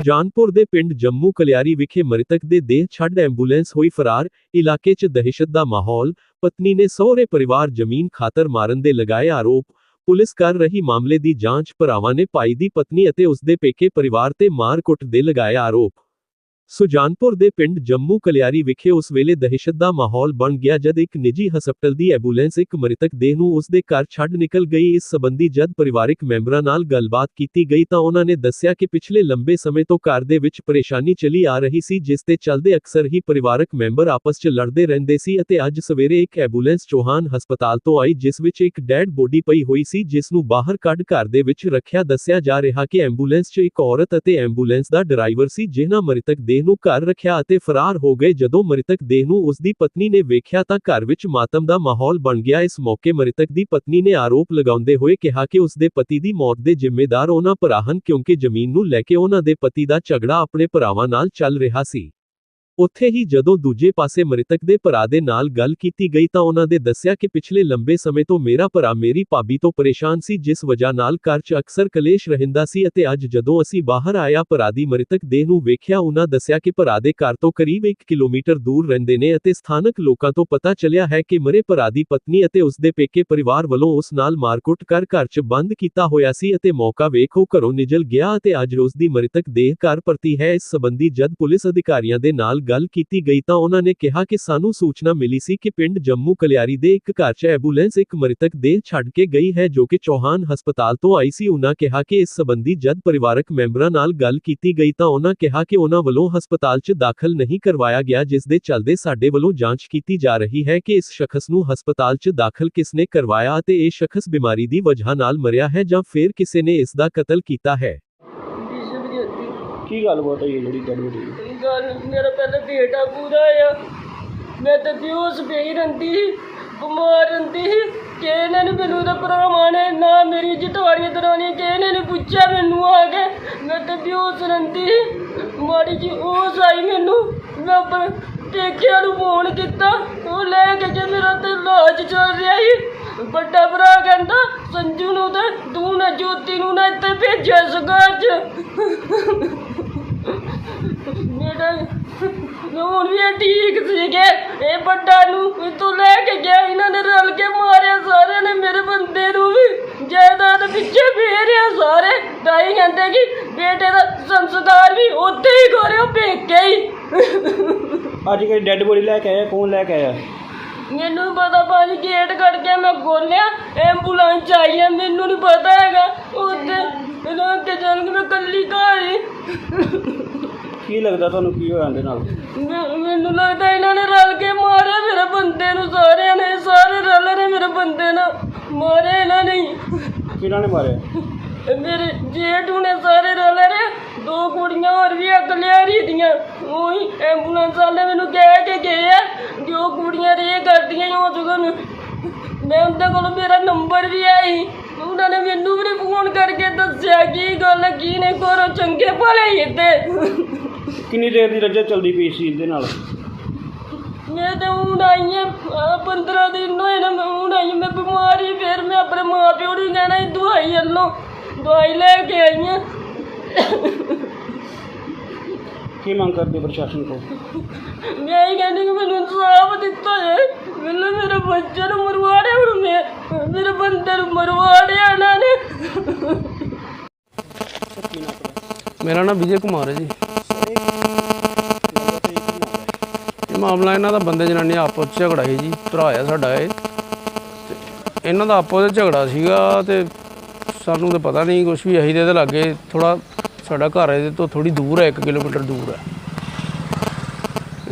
ਸੁਜਾਨਪੁਰ ਦੇ ਪਿੰਡ ਜੰਮੂ ਕਲਿਆਰੀ ਵਿਖੇ ਮ੍ਰਿਤਕ ਦੇ ਦੇਹ ਛੱਡ ਐਂਬੂਲੈਂਸ ਹੋਈ ਫਰਾਰ। ਇਲਾਕੇ 'ਚ ਦਹਿਸ਼ਤ ਦਾ ਮਾਹੌਲ। ਪਤਨੀ ਨੇ ਸਹੁਰੇ ਪਰਿਵਾਰ ਜ਼ਮੀਨ ਖਾਤਰ ਮਾਰਨ ਦੇ ਲਗਾਏ ਆਰੋਪ। ਪੁਲਿਸ ਕਰ ਰਹੀ ਮਾਮਲੇ ਦੀ ਜਾਂਚ। ਭਰਾਵਾਂ ਨੇ ਭਾਈ ਦੀ ਪਤਨੀ ਅਤੇ ਉਸ ਦੇ ਪੇਕੇ ਪਰਿਵਾਰ ਤੇ ਮਾਰ-ਕੁੱਟ ਦੇ ਲਗਾਏ ਆਰੋਪ। ਸੁਜਾਨਪੁਰ ਦੇ ਪਿੰਡ ਜੰਮੂ ਕਲਿਆਰੀ ਵਿਖੇ ਉਸ ਵੇਲੇ ਦਹਿਸ਼ਤ ਦਾ ਮਾਹੌਲ ਬਣ ਗਿਆ ਜਦ ਇੱਕ ਨਿੱਜੀ ਹਸਪਤਾਲ ਦੀ ਐਂਬੂਲੈਂਸ ਇੱਕ ਮ੍ਰਿਤਕ ਦੇਹ ਨੂੰ ਉਸ ਦੇ ਘਰ ਛੱਡ ਨਿਕਲ ਗਈ। ਇਸ ਸਬੰਧੀ ਜਦ ਪਰਿਵਾਰਕ ਮੈਂਬਰਾਂ ਨਾਲ ਗੱਲਬਾਤ ਕੀਤੀ ਗਈ ਤਾਂ ਉਹਨਾਂ ਨੇ ਦੱਸਿਆ ਕਿ ਪਿਛਲੇ ਲੰਬੇ ਸਮੇਂ ਤੋਂ ਘਰ ਦੇ ਵਿੱਚ ਪਰੇਸ਼ਾਨੀ ਚੱਲੀ ਆ ਰਹੀ ਸੀ, ਜਿਸ ਤੇ ਚੱਲਦੇ ਅਕਸਰ ਹੀ ਪਰਿਵਾਰਕ ਮੈਂਬਰ ਆਪਸ 'ਚ ਲੜਦੇ ਰਹਿੰਦੇ ਸੀ ਅਤੇ ਅੱਜ ਸਵੇਰੇ ਇੱਕ ਐਂਬੂਲੈਂਸ ਚੌਹਾਨ ਹਸਪਤਾਲ ਤੋਂ ਆਈ, ਜਿਸ ਵਿੱਚ ਇੱਕ ਡੈਡ ਬੋਡੀ ਪਈ ਹੋਈ ਸੀ, ਜਿਸ ਨੂੰ ਬਾਹਰ ਕੱਢ ਘਰ ਦੇ ਵਿੱਚ ਰੱਖਿਆ ਦੱਸਿਆ ਜਾ ਰਿਹਾ ਕਿ ਐਂਬੂਲੈਂਸ 'ਚ ਇੱਕ ਔਰਤ ਅਤੇ ਐਂਬੂਲੈਂਸ ਦਾ ਡਰਾਈਵਰ ਸੀ, ਜਿਨ੍ਹਾਂ ਮ੍ਰਿਤਕ ਦੇ ਦੇਹ ਨੂੰ ਘਰ ਰੱਖਿਆ ਅਤੇ ਫਰਾਰ ਹੋ ਗਏ। ਜਦੋਂ ਮ੍ਰਿਤਕ ਦੇਹ ਨੂੰ ਉਸ ਦੀ ਪਤਨੀ ਨੇ ਵੇਖਿਆ ਤਾਂ ਘਰ ਵਿੱਚ ਮਾਤਮ ਦਾ ਮਾਹੌਲ ਬਣ ਗਿਆ। ਇਸ ਮੌਕੇ ਮ੍ਰਿਤਕ ਦੀ ਪਤਨੀ ਨੇ ਆਰੋਪ ਲਗਾਉਂਦੇ ਹੋਏ ਕਿਹਾ ਕਿ ਉਸ ਦੇ ਪਤੀ ਦੀ ਮੌਤ ਦੇ ਜ਼ਿੰਮੇਦਾਰ ਉਹਨਾਂ ਭਰਾ ਹਨ ਕਿਉਂਕਿ ਜ਼ਮੀਨ ਨੂੰ ਲੈ ਕੇ ਉਹਨਾਂ ਦੇ ਪਤੀ ਦਾ ਝਗੜਾ ਆਪਣੇ ਭਰਾਵਾਂ ਨਾਲ ਚੱਲ ਰਿਹਾ ਸੀ। ਉੱਥੇ ਹੀ ਜਦੋਂ ਦੂਜੇ ਪਾਸੇ ਮ੍ਰਿਤਕ ਦੇ ਭਰਾ ਦੇ ਨਾਲ ਗੱਲ ਕੀਤੀ ਗਈ ਤਾਂ ਉਹਨਾਂ ਦੇ ਦੱਸਿਆ ਕਿ ਪਿਛਲੇ ਲੰਬੇ ਸਮੇਂ ਤੋਂ ਮੇਰਾ ਭਰਾ ਮੇਰੀ ਭਾਬੀ ਤੋਂ ਪਰੇਸ਼ਾਨ ਸੀ, ਜਿਸ ਵਜ੍ਹਾ ਨਾਲ ਘਰ 'ਚ ਅਕਸਰ ਕਲੇਸ਼ ਰਹਿੰਦਾ ਸੀ ਅਤੇ ਅੱਜ ਜਦੋਂ ਅਸੀਂ ਬਾਹਰ ਆਇਆ ਭਰਾ ਦੀ ਮ੍ਰਿਤਕ ਦੇਹ ਨੂੰ ਵੇਖਿਆ, ਉਹਨਾਂ ਦੱਸਿਆ ਕਿ ਭਰਾ ਦੇ ਘਰ ਤੋਂ ਕਰੀਬ 1 ਕਿਲੋਮੀਟਰ ਦੂਰ ਰਹਿੰਦੇ ਨੇ ਅਤੇ ਸਥਾਨਕ ਲੋਕਾਂ ਤੋਂ ਪਤਾ ਚੱਲਿਆ ਹੈ ਕਿ ਮਰੇ ਭਰਾ ਦੀ ਪਤਨੀ ਅਤੇ ਉਸ ਦੇ ਪੇਕੇ ਪਰਿਵਾਰ ਵੱਲੋਂ ਉਸ ਨਾਲ ਮਾਰਕੁੱਟ ਕਰ ਘਰ 'ਚ ਬੰਦ ਕੀਤਾ ਹੋਇਆ ਸੀ ਅਤੇ ਮੌਕਾ ਵੇਖ ਉਹ ਘਰੋਂ ਨਿਜਲ ਗਿਆ ਅਤੇ ਅੱਜ ਉਸ ਦੀ ਮ੍ਰਿਤਕ ਦੇਹ ਘਰ ਪਰਤੀ ਹੈ। ਇਸ ਸੰਬੰਧੀ ਜਦ ਪੁਲਿਸ ਅਧਿਕਾਰੀਆਂ ਦੇ ਨਾਲ ਗੱਲ ਕੀਤੀ ਗਈ ਤਾਂ ਉਹਨਾਂ ਨੇ ਕਿਹਾ ਕਿ ਸਾਨੂੰ ਸੂਚਨਾ ਮਿਲੀ ਸੀ ਕਿ ਪਿੰਡ ਜੰਮੂ ਕਲਿਆਰੀ ਦੇ ਇੱਕ ਘਰ 'ਚ ਐਂਬੂਲੈਂਸ ਇੱਕ ਮ੍ਰਿਤਕ ਦੇਹ ਛੱਡ ਕੇ ਗਈ ਹੈ ਜੋ ਕਿ ਚੌਹਾਨ ਹਸਪਤਾਲ ਤੋਂ ਆਈ ਸੀ। ਉਹਨਾਂ ਕਿਹਾ ਕਿ ਇਸ ਸਬੰਧੀ ਜਦ ਪਰਿਵਾਰਕ ਮੈਂਬਰਾਂ ਨਾਲ ਗੱਲ ਕੀਤੀ ਗਈ ਤਾਂ ਉਹਨਾਂ ਕਿਹਾ ਕਿ ਉਹਨਾਂ ਵੱਲੋਂ ਹਸਪਤਾਲ 'ਚ ਦਾਖਲ ਨਹੀਂ ਕਰਵਾਇਆ ਗਿਆ, ਜਿਸ ਦੇ ਚੱਲਦੇ ਸਾਡੇ ਵੱਲੋਂ ਜਾਂਚ ਕੀਤੀ ਜਾ ਰਹੀ ਹੈ ਕਿ ਇਸ ਸ਼ਖਸ ਨੂੰ ਹਸਪਤਾਲ 'ਚ ਦਾਖਲ ਕਿਸਨੇ ਕਰਵਾਇਆ ਅਤੇ ਇਹ ਸ਼ਖਸ ਬਿਮਾਰੀ ਦੀ ਵਜ੍ਹਾ ਨਾਲ ਮਰਿਆ ਹੈ ਜਾਂ ਫਿਰ ਕਿਸੇ ਨੇ ਇਸ ਦਾ ਕਤਲ ਕੀਤਾ ਹੈ। ਕੀ ਗੱਲਬਾਤ ਹੋਈ ਹੈ ਜਿਹੜੀ ਗੱਲ ਹੋਈ? ਗੱਲ? ਮੇਰਾ ਪਹਿਲਾਂ ਬੇਟਾ ਪੂਰਾ ਆ ਮੈਂ ਤਾਂ ਬਿਹੋਸ਼ ਪਈ ਰਹਿੰਦੀ ਸੀ, ਬਿਮਾਰ ਰਹਿੰਦੀ ਸੀ। ਕਿ ਇਹਨਾਂ ਨੇ ਮੈਨੂੰ ਤਾਂ ਭਰਾਵਾਂ ਨੇ ਨਾ ਮੇਰੀ ਜਟਾੜੀਆਂ ਦਰਾਣੀਆਂ ਕਿ ਇਹਨਾਂ ਨੇ ਪੁੱਛਿਆ ਮੈਨੂੰ ਆ ਕੇ। ਮੈਂ ਤਾਂ ਬਿਹੋਸ਼ ਰਹਿੰਦੀ ਸੀ। ਮਾੜੀ ਜੀ ਹੋਸ਼ ਆਈ ਮੈਨੂੰ। ਮੈਂ ਆਪਣੇ ਪੇਕਿਆਂ ਨੂੰ ਫੋਨ ਕੀਤਾ। ਉਹ ਲੈ ਕੇ ਜੇ ਮੇਰਾ ਤੇ ਇਲਾਜ ਚੱਲ ਰਿਹਾ ਸੀ। ਵੱਡਾ ਭਰਾ ਕਹਿੰਦਾ, ਸੰਜੂ ਨੂੰ ਤੇ ਤੂੰ ਨਾ ਜੋਤੀ ਨੂੰ ਨਾ ਇੱਥੇ ਭੇਜਿਆ ਸਗਾਰ ਚ ਮੇਰਾ ਹੁਣ ਵੀ ਇਹ ਠੀਕ ਸੀਗੇ। ਇਹ ਵੱਡਾ ਨੂੰ ਇੱਥੋਂ ਲੈ ਕੇ ਗਿਆ ਇਹਨਾਂ ਨੇ ਰਲ ਕੇ ਮਾਰਿਆ ਸਾਰਿਆਂ ਨੇ ਮੇਰੇ ਬੰਦੇ ਨੂੰ ਵੀ। ਜਾਇਦਾਦ ਪਿੱਛੇ ਫੇਰਿਆ ਸਾਰੇ। ਤਾਈ ਕਹਿੰਦੇ ਕਿ ਬੇਟੇ ਦਾ ਸੰਸਕਾਰ ਵੀ ਉੱਥੇ ਹੀ ਕਰਿਓ ਪੇਕੇ ਹੀ। ਅੱਜ ਕੋਈ ਡੈੱਡ ਬੋਡੀ ਲੈ ਕੇ ਆਇਆ ਕੌਣ ਲੈ ਕੇ ਆਇਆ? ਮੈਨੂੰ ਪਤਾ ਭਾਜੀ ਗੇਟ ਕੱਢ ਕੇ ਮੈਂ ਖੋਲਿਆ ਐਂਬੂਲੈਂਸ ਆਈ ਹੈ ਮੈਨੂੰ ਨਹੀਂ ਪਤਾ ਹੈਗਾ। ਉੱਥੇ ਇਹਨਾਂ ਚੱਲ ਕੇ ਮੈਂ ਕੱਲੀ ਘਰ ਹੀ। ਕੀ ਲੱਗਦਾ ਤੁਹਾਨੂੰ ਕੀ ਹੋਇਆ ਇਹਦੇ ਨਾਲ? ਮੈਂ- ਮੈਨੂੰ ਲੱਗਦਾ ਇਹਨਾਂ ਨੇ ਰਲ ਕੇ ਮਾਰਿਆ ਮੇਰੇ ਬੰਦੇ ਨੂੰ ਸਾਰਿਆਂ ਨੇ ਸਾਰੇ ਰਲ ਨੇ ਮੇਰੇ ਬੰਦੇ ਨਾਲ। ਮਾਰਿਆ ਇਹਨਾਂ ਨੇ ਹੀ। ਕਿਹਨਾਂ ਨੇ ਮਾਰਿਆ? ਮੇਰੇ ਜੇਠੂ ਨੇ ਸਾਰੇ ਰਲ ਨੇ ਦੋ ਕੁੜੀਆਂ ਹੋਰ ਵੀ ਅੱਗ ਲਿਆਰੀ ਦੀਆਂ। ਉਹੀ ਐਂਬੂਲੈਂਸ ਵਾਲੇ ਮੈਨੂੰ ਕਹਿ ਕੇ ਗਏ ਆ ਕਿ ਉਹ ਕੁੜੀਆਂ ਰੇ ਕਰਦੀਆਂ ਹੀ ਹੋ ਚੁੱਕਣ। ਮੈਂ ਉਹਨਾਂ ਕੋਲ ਮੇਰਾ ਨੰਬਰ ਵੀ ਆਈ ਉਹਨਾਂ ਨੇ ਮੈਨੂੰ ਵੀ ਫੋਨ ਕਰਕੇ ਦੱਸਿਆ ਕੀ ਗੱਲ ਹੈ, ਕੀ ਨਹੀਂ ਕਰੋ ਚੰਗੇ ਭਲੇ ਹੀ ਇੱਥੇ। ਕਿੰਨੀ ਦੇਰ ਦੀ ਰੱਜਤ ਚੱਲਦੀ ਪਈ ਸੀ ਇਹਦੇ ਨਾਲ? ਮੈਂ ਤਾਂ ਹੁਣ ਆਈ ਹਾਂ 15 ਦਿਨ ਹੋਏ ਨਾ ਮੈਂ ਹੁਣ ਆਈ ਹਾਂ, ਮੈਂ ਬਿਮਾਰੀ ਫਿਰ ਮੈਂ ਆਪਣੇ ਮਾਂ ਪਿਓ ਨੂੰ ਕਹਿਣਾ ਸੀ ਦਵਾਈ ਵੱਲੋਂ ਦਵਾਈ ਲੈ ਕੇ ਆਈ ਹਾਂ ਕੀ ਮੰਗ ਕਰਦੇ ਪ੍ਰਸ਼ਾਸਨ ਤੋਂ? ਮੈਂ ਹੀ ਕਹਿੰਦੀ ਕਿ ਮੈਨੂੰ ਇਨਸਾਫ ਦਿੱਤਾ ਜਾਏ ਮੈਨੂੰ ਮੇਰੇ ਬੱਚੇ ਨੂੰ ਮਰਵਾੜਿਆ ਹੁਣ ਮੈਂ ਮੇਰੇ ਬੰਦੇ ਨੂੰ ਮਰਵਾੜਿਆ ਇਹਨਾਂ ਨੇ। ਮੇਰਾ ਨਾਮ ਵਿਜੇ ਕੁਮਾਰ ਹੈ ਜੀ ਇਹ ਮਾਮਲਾ ਇਹਨਾਂ ਦਾ ਬੰਦੇ ਜਨਾਨੀ ਆਪਸ 'ਚ ਝਗੜਾ ਸੀ ਜੀ, ਭਰਾ ਆ ਸਾਡਾ ਇਹ। ਤੇ ਇਹਨਾਂ ਦਾ ਆਪਸ ਵਿੱਚ ਝਗੜਾ ਸੀਗਾ ਤੇ ਸਾਨੂੰ ਤਾਂ ਪਤਾ ਨਹੀਂ ਕੁਝ ਵੀ, ਅਸੀਂ ਤੇ ਇਹਦੇ ਲਾਗੇ ਥੋੜਾ ਸਾਡਾ ਘਰ ਇਹਦੇ ਤੋਂ ਥੋੜੀ ਦੂਰ ਹੈ 1 ਕਿਲੋਮੀਟਰ ਦੂਰ ਹੈ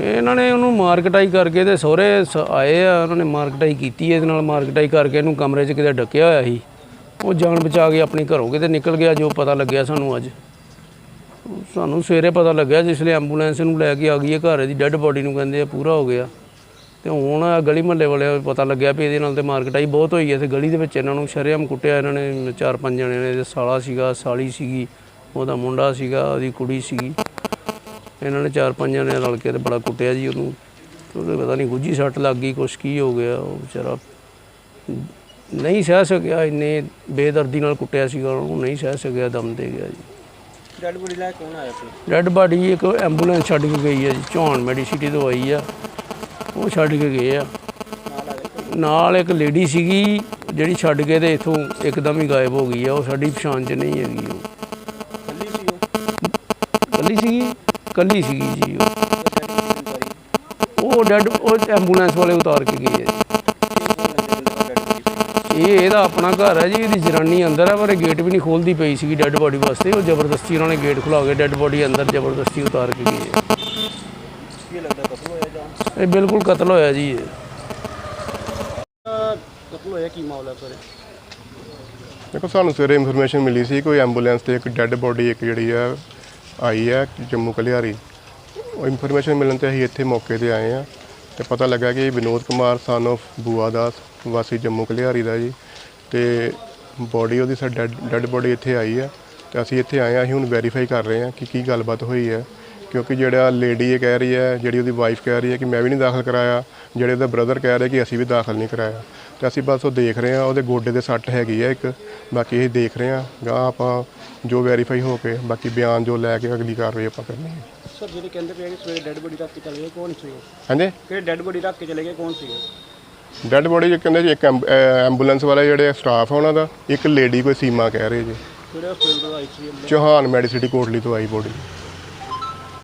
ਇਹਨਾਂ ਨੇ ਉਹਨੂੰ ਮਾਰਕਟਾਈ ਕਰਕੇ ਤੇ ਸਹੁਰੇ ਸ- ਆਏ ਆ, ਉਹਨਾਂ ਨੇ ਮਾਰਕਟਾਈ ਕੀਤੀ ਇਹਦੇ ਨਾਲ ਮਾਰਕਟਾਈ ਕਰਕੇ ਇਹਨੂੰ ਕਮਰੇ 'ਚ ਕਿਤੇ ਡੱਕਿਆ ਹੋਇਆ ਸੀ। ਉਹ ਜਾਨ ਬਚਾ ਕੇ ਆਪਣੇ ਘਰੋਂ ਕਿਤੇ ਨਿਕਲ ਗਿਆ, ਜੋ ਪਤਾ ਲੱਗਿਆ ਸਾਨੂੰ ਅੱਜ। ਸਾਨੂੰ ਸਵੇਰੇ ਪਤਾ ਲੱਗਿਆ ਜਿਸ ਲਈ ਐਂਬੂਲੈਂਸ ਨੂੰ ਲੈ ਕੇ ਆ ਗਈ ਹੈ, ਘਰ ਦੀ ਡੈੱਡ ਬੋਡੀ ਨੂੰ ਕਹਿੰਦੇ ਆ, ਪੂਰਾ ਹੋ ਗਿਆ। ਤੇ ਹੁਣ ਆਹ ਗਲੀ ਮਹੱਲੇ ਵਾਲਿਆਂ ਨੂੰ ਪਤਾ ਲੱਗਿਆ ਵੀ ਇਹਦੇ ਨਾਲ ਤੇ ਮਾਰਕਟਾਈ ਬਹੁਤ ਹੋਈ ਹੈ। ਤੇ ਗਲੀ ਦੇ ਵਿੱਚ ਇਹਨਾਂ ਨੂੰ ਸ਼ਰੇਆਮ ਕੁੱਟਿਆ ਇਹਨਾਂ ਨੇ, ਚਾਰ ਪੰਜ ਜਣੇ ਨੇ। ਇਹਦੇ ਸਾਲਾ ਸੀਗਾ, ਸਾਲੀ ਸੀਗੀ, ਉਹਦਾ ਮੁੰਡਾ ਸੀਗਾ, ਉਹਦੀ ਕੁੜੀ ਸੀਗੀ। ਇਹਨਾਂ ਨੇ ਚਾਰ ਪੰਜ ਜਣੇ ਰਲ ਕੇ ਤੇ ਬੜਾ ਕੁੱਟਿਆ ਜੀ ਉਹਨੂੰ। ਉਹਦੇ ਪਤਾ ਨਹੀਂ ਗੁੱਜੀ ਸੱਟ ਲੱਗ ਗਈ, ਕੁਛ ਕੀ ਹੋ ਗਿਆ, ਉਹ ਵਿਚਾਰਾ ਨਹੀਂ ਸਹਿ ਸਕਿਆ। ਇੰਨੇ ਬੇਦਰਦੀ ਨਾਲ ਕੁੱਟਿਆ ਸੀਗਾ, ਉਹਨੂੰ ਨਹੀਂ ਸਹਿ ਸਕਿਆ, ਦਮ ਦੇ ਗਿਆ ਜੀ। ਡੈਡ ਬੋਡੀ ਲੈ ਕੇ ਕੌਣ ਆਇਆ ਸੀ ਡੈੱਡ ਬਾਡੀ ਇੱਕ ਐਂਬੂਲੈਂਸ ਛੱਡ ਕੇ ਗਈ ਹੈ ਜੀ ਚੌਹਾਨ ਮੈਡੀਸਿਟੀ ਤੋਂ ਆਈ ਆ। ਉਹ ਛੱਡ ਕੇ ਗਏ ਆ। ਨਾਲ ਇੱਕ ਲੇਡੀ ਸੀਗੀ ਜਿਹੜੀ ਛੱਡ ਕੇ ਤੇ ਇਥੋਂ ਇੱਕਦਮ ਹੀ ਗਾਇਬ ਹੋ ਗਈ ਆ। ਉਹ ਸਾਡੀ ਪਛਾਣ 'ਚ ਨਹੀਂ ਹੈਗੀ ਉਹ। ਕੱਲੀ ਸੀ ਉਹ? ਕੱਲੀ ਸੀਗੀ? ਕੱਲੀ ਸੀਗੀ ਜੀ ਉਹ। ਉਹ ਉਹ ਡੈਡ ਉਹ ਐਂਬੂਲੈਂਸ ਵਾਲੇ ਉਤਾਰ ਕੇ ਗਏ ਆ ਇਹ ਇਹਦਾ ਆਪਣਾ ਘਰ ਹੈ ਜੀ ਇਹਦੀ ਜਨਾਨੀ ਅੰਦਰ ਹੈ ਪਰ ਇਹ ਗੇਟ ਵੀ ਨਹੀਂ ਖੋਲਦੀ ਪਈ ਸੀਗੀ ਡੈੱਡ ਬੋਡੀ ਵਾਸਤੇ। ਉਹ ਜ਼ਬਰਦਸਤੀ ਉਹਨਾਂ ਨੇ ਗੇਟ ਖੁਲਾ ਕੇ ਡੈੱਡ ਬੋਡੀ ਅੰਦਰ ਜ਼ਬਰਦਸਤੀ ਉਤਾਰ ਕੇ ਗਏ ਆ। ਕੀ ਲੱਗਦਾ ਕਤਲ ਹੋਇਆ ਜਾਂ? ਇਹ ਬਿਲਕੁਲ ਕਤਲ ਹੋਇਆ ਜੀ ਇਹ। ਕਤਲ ਹੋਇਆ ਕੀ ਮਾਮਲਾ ਸਰ? ਦੇਖੋ ਸਾਨੂੰ ਸਵੇਰੇ ਇਨਫੋਰਮੇਸ਼ਨ ਮਿਲੀ ਸੀ ਕੋਈ ਐਂਬੂਲੈਂਸ ਤੇ ਇੱਕ ਡੈੱਡ ਬੋਡੀ ਇੱਕ ਜਿਹੜੀ ਆ ਆਈ ਹੈ ਜੰਮੂ ਕਲਿਆਰੀ। ਉਹ ਇਨਫੋਰਮੇਸ਼ਨ ਮਿਲਣ ਤੇ ਅਸੀਂ ਇੱਥੇ ਮੌਕੇ ਤੇ ਆਏ ਆ ਤੇ ਪਤਾ ਲੱਗਾ ਕਿ ਵਿਨੋਦ ਕੁਮਾਰ son of ਬੂਆ ਦਾਸ ਵਾਸੀ ਜੰਮੂ ਕਲਿਆਰੀ ਦਾ ਜੀ ਤੇ ਬੋਡੀ ਉਹਦੀ ਸਰ ਡੈੱਡ ਬੋਡੀ ਇੱਥੇ ਆਈ ਹੈ ਤੇ ਅਸੀਂ ਇੱਥੇ ਆਏ ਆ ਅਸੀਂ ਹੁਣ ਵੈਰੀਫਾਈ ਕਰ ਰਹੇ ਹਾਂ ਕਿ ਕੀ ਗੱਲਬਾਤ ਹੋਈ ਹੈ ਕਿਉਂਕਿ ਜਿਹੜਾ ਲੇਡੀ ਇਹ ਕਹਿ ਰਹੀ ਹੈ ਜਿਹੜੀ ਉਹਦੀ ਵਾਈਫ ਕਹਿ ਰਹੀ ਹੈ ਕਿ ਮੈਂ ਵੀ ਨਹੀਂ ਦਾਖਲ ਕਰਾਇਆ ਜਿਹੜੇ ਉਹਦਾ ਬ੍ਰਦਰ ਕਹਿ ਰਿਹਾ ਕਿ ਅਸੀਂ ਵੀ ਦਾਖਲ ਨਹੀਂ ਕਰਾਇਆ। ਤੇ ਅਸੀਂ ਬਸ ਉਹ ਦੇਖ ਰਹੇ ਹਾਂ ਉਹਦੇ ਗੋਡੇ ਦੇ ਸੱਟ ਹੈਗੀ ਹੈ ਇੱਕ ਬਾਕੀ ਇਹ ਦੇਖ ਰਹੇ ਹਾਂ ਗਾਂ ਆਪਾਂ ਜੋ ਵੈਰੀਫਾਈ ਹੋ ਕੇ ਬਾਕੀ ਬਿਆਨ ਜੋ ਲੈ ਕੇ ਅਗਲੀ ਕਾਰਵਾਈ ਆਪਾਂ ਕਰਨੀ ਹੈ ਸਰ ਜਿਹੜੇ ਕਹਿੰਦੇ ਪਏ ਕਿ ਸਵੇਰੇ ਡੈਡ ਬੋਡੀ ਰੱਖ ਕੇ ਚਲੇ ਗਏ ਕੌਣ ਸੀ ਹਾਂਜੀ? ਕਿਹੜੇ ਡੈਡ ਬੋਡੀ ਰੱਖ ਕੇ ਚਲੇ ਗਏ ਕੌਣ ਸੀ ਡੈੱਡ ਬੋਡੀ ਕਹਿੰਦੇ ਜੀ ਇੱਕ ਐਂਬ- ਅਹ ਐਂਬੂਲੈਂਸ ਵਾਲੇ ਜਿਹੜੇ ਸਟਾਫ ਆ ਉਹਨਾਂ ਦਾ ਇੱਕ ਲੇਡੀ ਕੋਈ ਸੀਮਾ ਕਹਿ ਰਹੇ ਜੀ। ਕਿਹੜੇ ਹਸਪੀਟਲ ਤੋਂ ਆਈ ਸੀ ਚੌਹਾਨ ਮੈਡੀਸਿਟੀ ਕੋਟਲੀ ਤੋਂ ਆਈ ਬੋਡੀ।